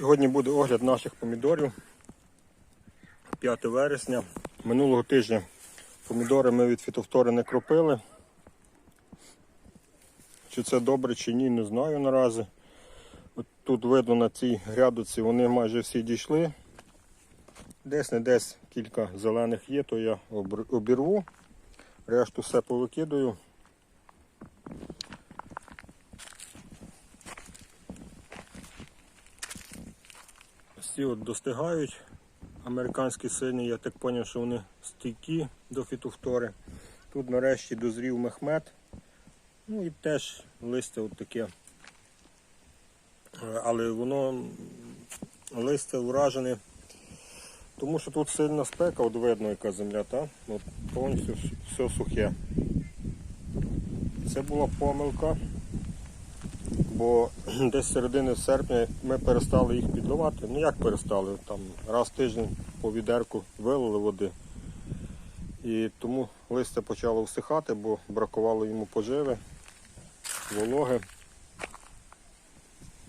Сьогодні буде огляд наших помідорів. 5 вересня. Минулого тижня помідори ми від фітофтори не кропили. Чи це добре, чи ні, не знаю наразі. От тут видно на цій грядочці вони майже всі дійшли. Десь не десь кілька зелених є, то я обірву. Решту все повикидаю. Всі от достигають. Американські сині, я так зрозумів, що вони стійкі до фітофтори. Тут нарешті дозрів мехмед. Ну і теж листя от таке. Е, Але воно листя вражене. Тому що тут сильна спека, от видно яка земля, та? От повністю все сухе. Це була помилка, бо десь середини серпня ми перестали їх підливати. Ну як перестали? Там раз в тиждень по відерку вилили води. І тому листя почало всихати, бо бракувало йому поживи, вологи.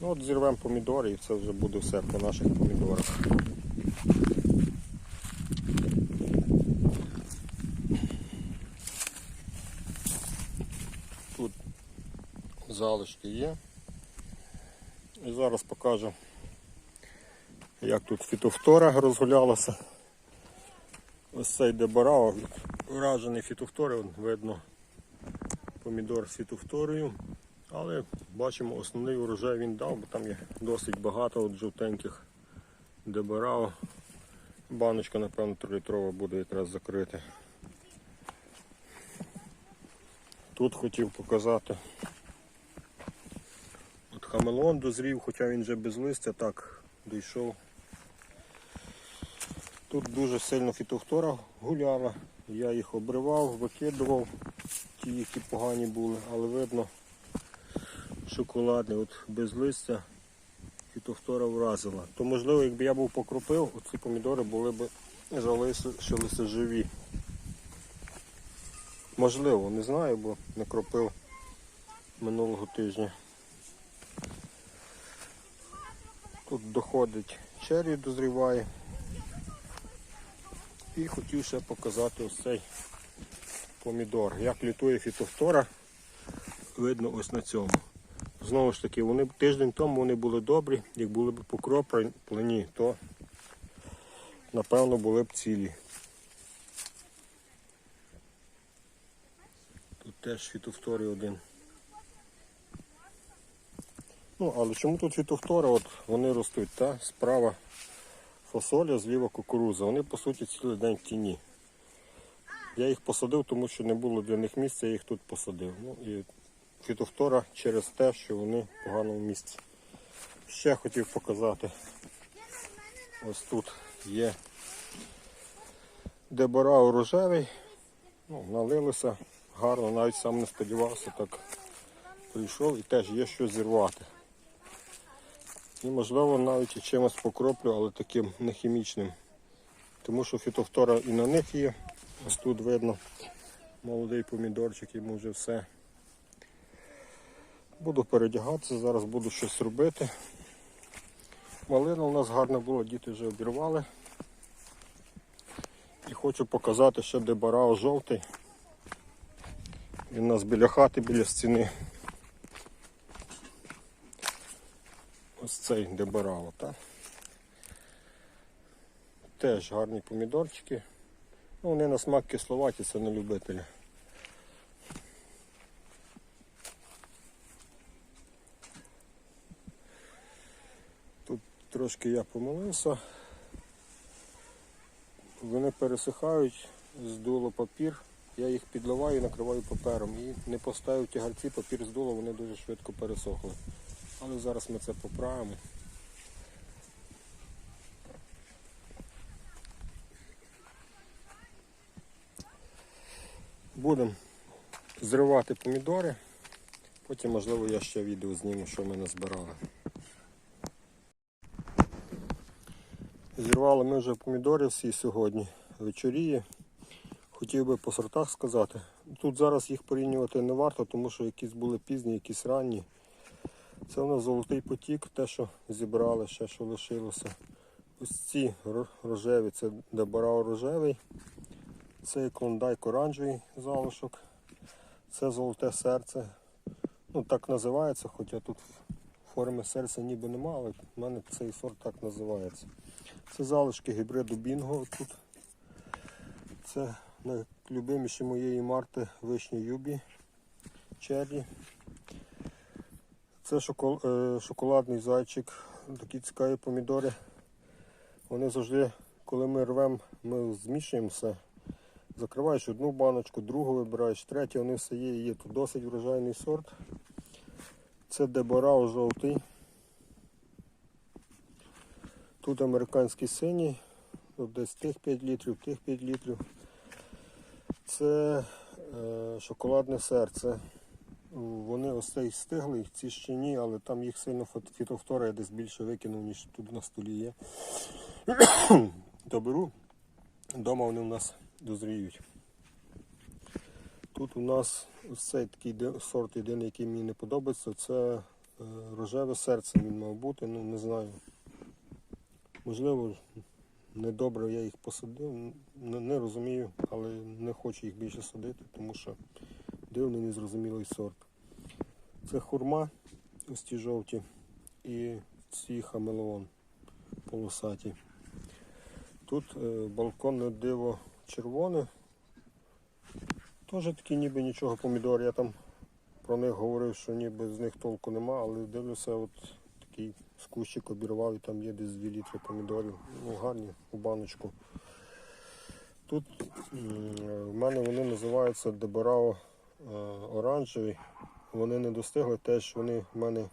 Ну от зірвемо помідори і це вже буде все по наших помідорах. Тут залишки є. І зараз покажу, як тут фітофтора розгулялася. Ось цей дебарао, вражений фітофтори, видно помідор з фітофторою. Але бачимо, основний урожай він дав, бо там є досить багато от жовтеньких дебарао. Баночка, напевно, 3-літрова буде якраз закрита. Тут хотів показати. Хамелеон дозрів, хоча він вже без листя, так дійшов. Тут дуже сильно фітофтора гуляла. Я їх обривав, викидував, ті, які погані були, але видно, шоколадний, от без листя фітофтора вразила. То можливо, якби я був покропив, оці помідори були б залишилися живі. Можливо, не знаю, бо не кропив минулого тижня. Тут доходить черрі дозріває. І хотів ще показати ось цей помідор. Як літує фітофтора, видно ось на цьому. Знову ж таки, вони тиждень тому вони були добрі, як були б покроплені, то напевно були б цілі. Тут теж фітофтори один. Ну, але чому тут фітофтори? От вони ростуть, та? справа фасоля, зліва кукуруза. Вони по суті цілий день в тіні. Я їх посадив, тому що не було для них місця, я їх тут посадив. Ну, і фітофтора через те, що вони в поганому місці. Ще хотів показати. Ось тут є дебора рожевий. Ну, налилося гарно, навіть сам не сподівався, так прийшов і теж є що зірвати. І можливо навіть чимось покроплю, але таким не хімічним. Тому що фітофтора і на них є. Ось тут видно молодий помідорчик, йому вже все. Буду передягатися, зараз буду щось робити. Малина у нас гарна була, діти вже обірвали. І хочу показати ще дебарао жовтий. Він у нас біля хати, біля стіни. Ось цей дебарао, так? Теж гарні помідорчики. Ну, вони на смак кисловаті, це не любителі. Тут трошки я помилився. Вони пересихають, здуло папір. Я їх підливаю і накриваю папером. І не поставив тягарці, папір здуло, вони дуже швидко пересохли. Але зараз ми це поправимо. Будемо зривати помідори. Потім, можливо, я ще відео зніму, що ми назбирали. Зірвали ми вже помідори всі сьогодні. Вечоріє. Хотів би по сортах сказати. Тут зараз їх порівнювати не варто, тому що якісь були пізні, якісь ранні. Це у нас золотий потік, те, що зібрали, ще що лишилося. Ось ці рожеві, це дебарао рожевий. Це клондайк оранжевий залишок. Це золоте серце. Ну, так називається, хоча тут форми серця ніби нема, але в мене цей сорт так називається. Це залишки гібриду Бінго тут. Це найлюбиміші моєї марти вишні Юбі Черрі. Це е, шоколадний зайчик, такі цікаві помідори. Вони завжди, коли ми рвемо, ми змішуємо все. Закриваєш одну баночку, другу вибираєш, третю, вони все є, є тут досить врожайний сорт. Це деборао жовтий. Тут американський синій, от десь тих 5 літрів, тих 5 літрів. Це е, шоколадне серце. Вони ось цей стигли, ці ще ні, але там їх сильно фітофтора я десь більше викинув, ніж тут на столі є. Доберу. Вдома вони у нас дозріють. Тут у нас ось цей такий сорт єдиний, який мені не подобається, це е, рожеве серце він мав бути, ну не знаю. Можливо, недобре я їх посадив, не розумію, але не хочу їх більше садити, тому що дивний незрозумілий сорт. Це хурма, ось ті жовті, і ці хамелеон полосаті. Тут е, балконне диво червоне. Теж такі ніби нічого помідор. Я там про них говорив, що ніби з них толку нема, але дивлюся, от такий з кущик обірвав і там є десь 2 літри помідорів. Ну, гарні у баночку. Тут е, в мене вони називаються Дебарао оранжеві. Вони не достигли, теж вони в мене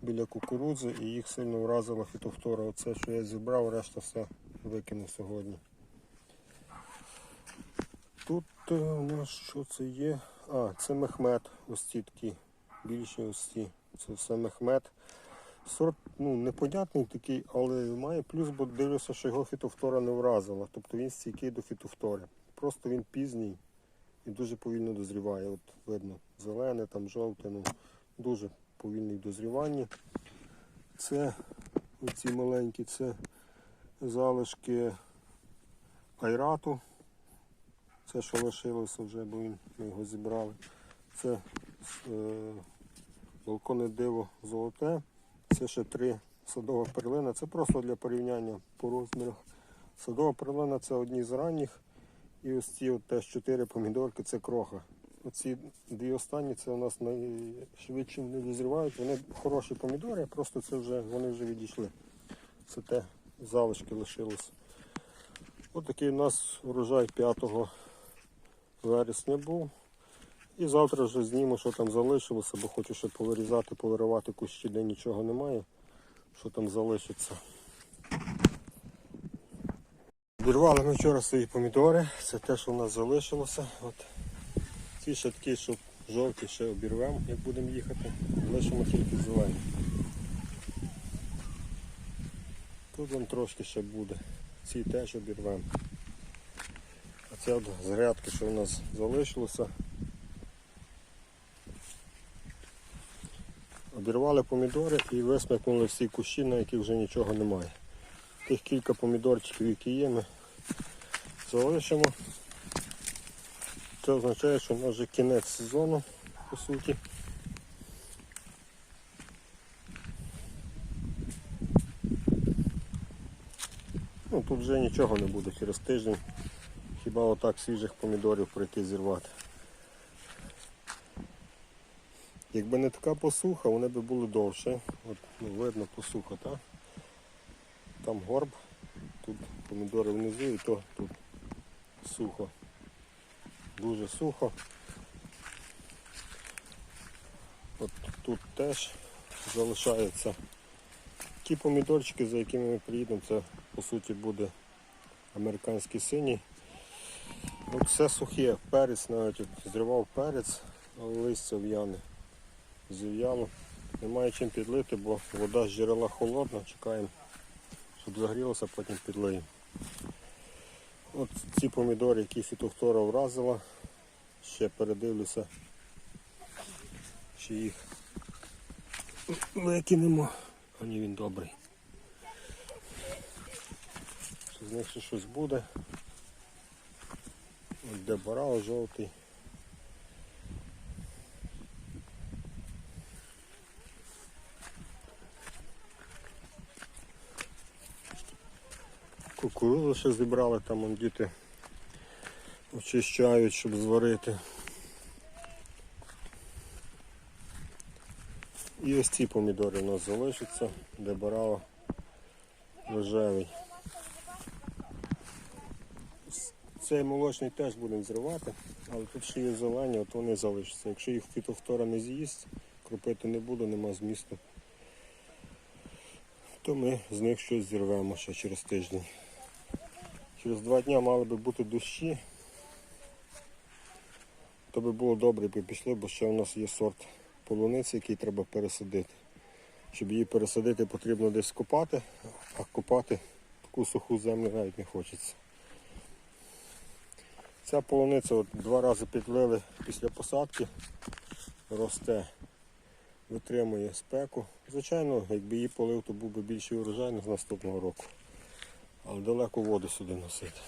біля кукурудзи і їх сильно вразила фітофтора. Оце, що я зібрав, решта все викинув сьогодні. Тут е, у нас що це є? А, це мехмед. Ось ці такі більші ось ці. Це все мехмед. Сорт ну, непонятний такий, але має плюс, бо дивлюся, що його фітофтора не вразила. Тобто він стійкий до фітофтори. Просто він пізній і дуже повільно дозріває. От видно, зелене, там жовте, ну дуже повільний в дозріванні. Це оці маленькі, це залишки айрату. Це що лишилося вже, бо він, ми його зібрали. Це е, балконне диво золоте. Це ще три садова перлина. Це просто для порівняння по розмірах. Садова перлина це одні з ранніх. І ось ці теж чотири помідорки це кроха. Оці дві останні це у нас найшвидше вони дозрівають. Вони хороші помідори, просто це вже вони вже відійшли. Це те залишки лишилось. Ось такий у нас урожай 5 вересня був. І завтра вже зніму, що там залишилося, бо хочу ще повирізати, повиривати кущі, де нічого немає, що там залишиться. Обірвали ми вчора свої помідори, це те, що в нас залишилося. От. Ці такі, що жовті ще обірвемо, як будемо їхати, лишимо тільки зелені. Тут вон трошки ще буде. Ці теж обірвемо. А це от з що у нас залишилося. Обірвали помідори і висмикнули всі кущі, на яких вже нічого немає. Тих кілька помідорчиків, які є, ми залишимо. Це означає, що у нас вже кінець сезону, по суті. Ну, тут вже нічого не буде через тиждень. Хіба отак свіжих помідорів прийти зірвати. Якби не така посуха, вони б були довше. От, ну, видно посуха, так? Там горб, тут помідори внизу і то тут сухо. Дуже сухо. От тут теж залишаються ті помідорчики, за якими ми приїдемо, це по суті буде американський синій. От все сухе, перець навіть зривав перець, але листя в'яне. Зів'яло. Немає чим підлити, бо вода з джерела холодна, чекаємо, щоб загрілося, потім підлиємо. От ці помідори, які фітофтора вразила, ще передивлюся, чи їх великий нема. А ні, він добрий. З них ще щось буде. От де барал жовтий. Кукурудзу ще зібрали, там он діти очищають, щоб зварити. І ось ці помідори у нас залишаться, де барала рожевий. Цей молочний теж будемо зривати, але тут ще є зелені, от вони залишаться. Якщо їх фітофтора не з'їсть, кропити не буде, нема змісту, то ми з них щось зірвемо ще через тиждень. Через два дні мали би бути дощі. То би було добре, би пішли, бо ще у нас є сорт полуниці, який треба пересадити. Щоб її пересадити, потрібно десь копати, а копати таку суху землю навіть не хочеться. Ця полуниця от два рази підлили після посадки, росте, витримує спеку. Звичайно, якби її полив, то був би більший урожай з наступного року. Але далеко воду сюди носити.